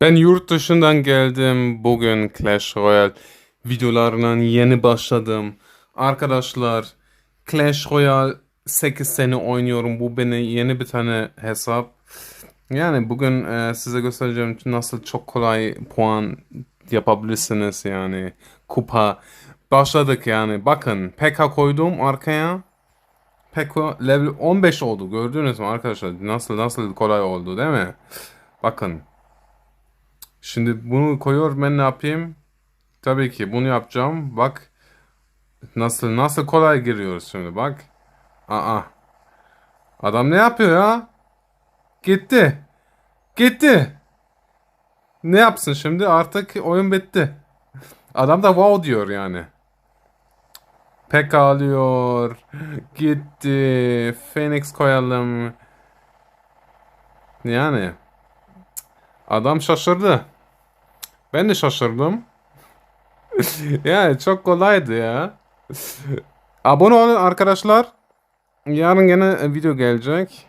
Ben yurt dışından geldim. Bugün Clash Royale videolarına yeni başladım. Arkadaşlar Clash Royale 8 sene oynuyorum. Bu beni yeni bir tane hesap. Yani bugün e, size göstereceğim nasıl çok kolay puan yapabilirsiniz yani kupa. Başladık yani bakın PK koydum arkaya. Peko level 15 oldu gördünüz mü arkadaşlar nasıl nasıl kolay oldu değil mi? Bakın. Şimdi bunu koyuyor ben ne yapayım? Tabii ki bunu yapacağım. Bak nasıl nasıl kolay giriyoruz şimdi bak. Aa. Adam ne yapıyor ya? Gitti. Gitti. Ne yapsın şimdi? Artık oyun bitti. Adam da wow diyor yani. Pek alıyor. Gitti. Phoenix koyalım. Yani. Adam şaşırdı. Ben de şaşırdım. yani çok kolaydı ya. Abone olun arkadaşlar. Yarın gene video gelecek.